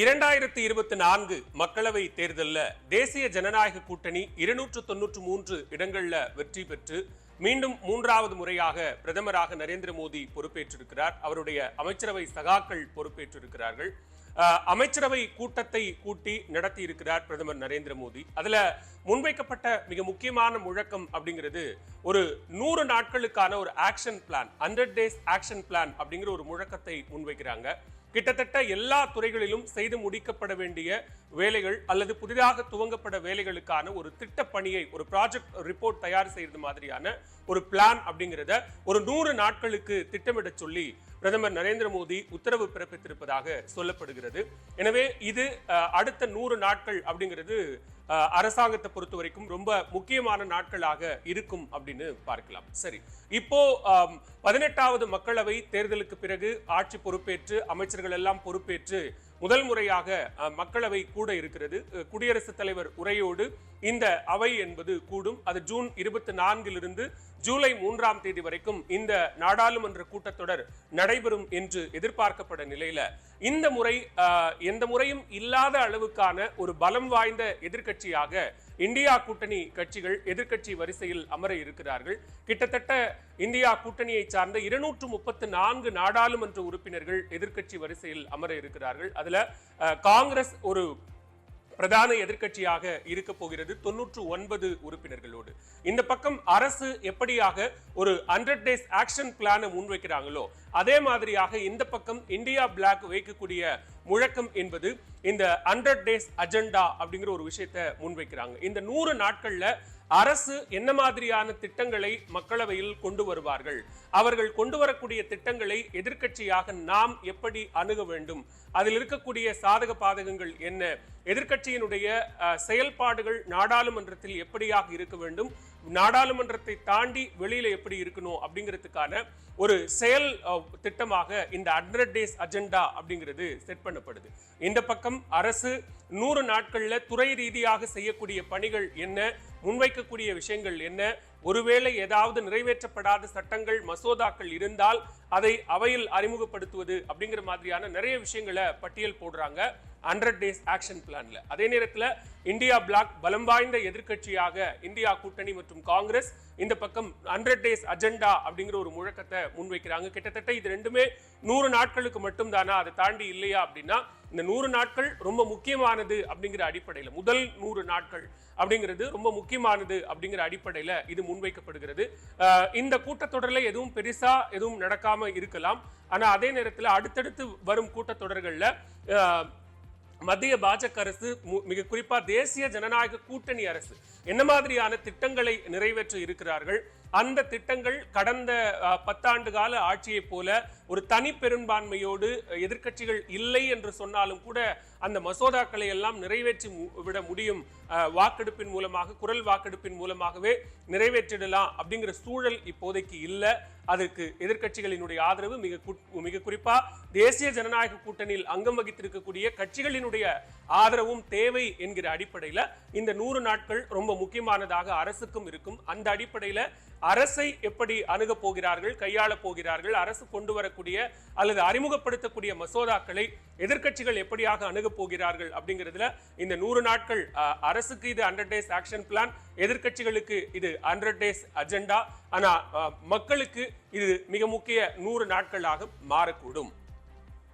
இரண்டாயிரத்தி இருபத்தி நான்கு மக்களவை தேர்தலில் தேசிய ஜனநாயக கூட்டணி இருநூற்று தொன்னூற்று மூன்று இடங்கள்ல வெற்றி பெற்று மீண்டும் மூன்றாவது முறையாக பிரதமராக நரேந்திர மோடி பொறுப்பேற்றிருக்கிறார். அவருடைய அமைச்சரவை சகாக்கள் பொறுப்பேற்றிருக்கிறார்கள். அமைச்சரவை கூட்டத்தை கூட்டி நடத்தி இருக்கிறார் பிரதமர் நரேந்திர மோடி. அதுல முன்வைக்கப்பட்ட மிக முக்கியமான முழக்கம் அப்படிங்கிறது ஒரு நூறு நாட்களுக்கான ஒரு action plan hundred days action plan அப்படிங்கிற ஒரு முழக்கத்தை முன்வைக்கிறாங்க. கிட்டத்தட்ட எல்லா துறைகளிலும் செய்து முடிக்கப்பட வேண்டிய வேலைகள் அல்லது புதிதாக துவங்கப்பட வேலைகளுக்கான ஒரு திட்ட பணியை ஒரு ப்ராஜெக்ட் ரிப்போர்ட் தயார் செய்யறது மாதிரியான ஒரு பிளான் அப்படிங்கிறத ஒரு நூறு நாட்களுக்கு திட்டமிட சொல்லி பிரதமர் நரேந்திர மோடி உத்தரவு பிறப்பித்திருப்பதாக சொல்லப்படுகிறது. எனவே இது அடுத்த நூறு நாட்கள் அப்படிங்கிறது அரசாங்கத்தை பொறுத்த வரைக்கும் ரொம்ப முக்கியமான நாட்களாக இருக்கும் அப்படின்னு பார்க்கலாம். சரி இப்போ பதினெட்டாவது மக்களவை தேர்தலுக்கு பிறகு ஆட்சி பொறுப்பேற்று அமைச்சர்கள் எல்லாம் பொறுப்பேற்று முதல் முறையாக மக்களவை கூட இருக்கிறது. குடியரசுத் தலைவர் உரையோடு இந்த அவை என்பது கூடும். அது ஜூன் இருபத்தி நான்கிலிருந்து ஜூலை மூன்றாம் தேதி வரைக்கும் இந்த நாடாளுமன்ற கூட்டத்தொடர் நடைபெறும் என்று எதிர்பார்க்கப்பட நிலையில இந்த முறை அஹ், எந்த முறையும் இல்லாத அளவுக்கான ஒரு பலம் வாய்ந்த எதிர்க்கட்சியாக இந்தியா கூட்டணி கட்சிகள் எதிர்கட்சி வரிசையில் அமர இருக்கிறார்கள். கிட்டத்தட்ட இந்தியா கூட்டணியை சார்ந்த இருநூற்று முப்பத்து நான்கு நாடாளுமன்ற உறுப்பினர்கள் எதிர்கட்சி வரிசையில் அமர இருக்கிறார்கள். அதுல காங்கிரஸ் ஒரு பிரதான எதிர்கட்சியாக இருக்க போகிறது தொன்னூற்று ஒன்பது உறுப்பினர்களோடு. இந்த பக்கம் அரசு எப்படியாக ஒரு ஹண்ட்ரட் டேஸ் ஆக்ஷன் பிளானை முன்வைக்கிறாங்களோ அதே மாதிரியாக இந்த பக்கம் இந்தியா பிளாக் வைக்கக்கூடிய முழக்கம் என்பது இந்த ஹண்ட்ரட் டேஸ் அஜெண்டா அப்படிங்கிற ஒரு விஷயத்தை முன்வைக்கிறாங்க. இந்த நூறு நாட்கள்ல அரசு என்ன மாதிரியான திட்டங்களை மக்களவையில் கொண்டு வருவார்கள்? அவர்கள் கொண்டு வரக்கூடிய திட்டங்களை எதிர்க்கட்சியாக நாம் எப்படி அணுக வேண்டும்? அதில் இருக்கக்கூடிய சாதக பாதகங்கள் என்ன? எதிர்க்கட்சியினுடைய செயல்பாடுகள் நாடாளுமன்றத்தில் எப்படியாக இருக்க வேண்டும்? நாடாளுமன்றத்தை தாண்டி வெளியில எப்படி இருக்கணும் அப்படிங்கிறதுக்கான ஒரு செயல் திட்டமாக இந்த ஹண்ட்ரட் டேஸ் அஜெண்டா அப்படிங்கிறது செட் பண்ணப்படுது. இந்த பக்கம் அரசு நூறு நாட்களில் துறை ரீதியாக செய்யக்கூடிய பணிகள் என்ன முன்வைக்கக்கூடிய விஷயங்கள் என்ன ஒருவேளை ஏதாவது நிறைவேற்றப்படாத சட்டங்கள் மசோதாக்கள் இருந்தால் அதை அவையில் அறிமுகப்படுத்துவது அப்படிங்கிற மாதிரியான நிறைய விஷயங்களை பட்டியல் போடுறாங்க. ஹண்ட்ரட் டேஸ் ஆக்ஷன் பிளான்ல அதே நேரத்தில் இந்தியா பிளாக் பலம் வாய்ந்த எதிர்க்கட்சியாக இந்தியா கூட்டணி மற்றும் காங்கிரஸ் இந்த பக்கம் ஹண்ட்ரட் டேஸ் அஜெண்டா அப்படிங்கிற ஒரு முழக்கத்தை முன்வைக்கிறாங்க. கிட்டத்தட்ட இது ரெண்டுமே நூறு நாட்களுக்கு மட்டும் தானா அதை தாண்டி இல்லையா அப்படின்னா இந்த நூறு நாட்கள் ரொம்ப முக்கியமானது அப்படிங்கிற அடிப்படையில் முதல் நூறு நாட்கள் அப்படிங்கிறது ரொம்ப முக்கியமானது அப்படிங்கிற அடிப்படையில் இது முன்வைக்கப்படுகிறது. இந்த கூட்டத்தொடரில் எதுவும் பெருசா எதுவும் நடக்காம இருக்கலாம். ஆனா அதே நேரத்தில் அடுத்தடுத்து வரும் கூட்டத்தொடர்களில் மத்திய பாஜக அரசு மிக குறிப்பா தேசிய ஜனநாயக கூட்டணி அரசு என்ன மாதிரியான திட்டங்களை நிறைவேற்ற இருக்கிறார்கள்? அந்த திட்டங்கள் கடந்த பத்தாண்டு கால ஆட்சியைப் போல ஒரு தனி பெரும்பான்மையோடு எதிர்க்கட்சிகள் இல்லை என்று சொன்னாலும் கூட அந்த மசோதாக்களை எல்லாம் நிறைவேற்றி மு- விட முடியும். வாக்கெடுப்பின் மூலமாக குரல் வாக்கெடுப்பின் மூலமாகவே நிறைவேற்றிடலாம் அப்படிங்கிற சூழல் இப்போதைக்கு இல்லை. அதற்கு எதிர்க்கட்சிகளினுடைய ஆதரவு மிக கு- மிக குறிப்பா தேசிய ஜனநாயக கூட்டணியில் அங்கம் வகித்திருக்கக்கூடிய கட்சிகளினுடைய ஆதரவும் தேவை என்கிற அடிப்படையில இந்த நூறு நாட்கள் ரொம்ப முக்கியமானதாக அரசுக்கும் இருக்கும். அந்த அடிப்படையில அரசை எப்படி அணுக போகிறார்கள் கையாள போகிறார்கள் அரசு கொண்டு வரக்கூடிய அல்லது அறிமுகப்படுத்தக்கூடிய மசோதாக்களை எதிர்க்கட்சிகள் எப்படியாக அணுக போகிறார்கள் அப்படிங்கிறதுல இந்த நூறு நாட்கள் அரசுக்கு இது ஹண்ட்ரட் டேஸ் ஆக்ஷன் பிளான் எதிர்க்கட்சிகளுக்கு இது ஹண்ட்ரட் டேஸ் அஜெண்டா ஆனா மக்களுக்கு இது மிக முக்கிய நூறு நாட்களாக மாறக்கூடும்.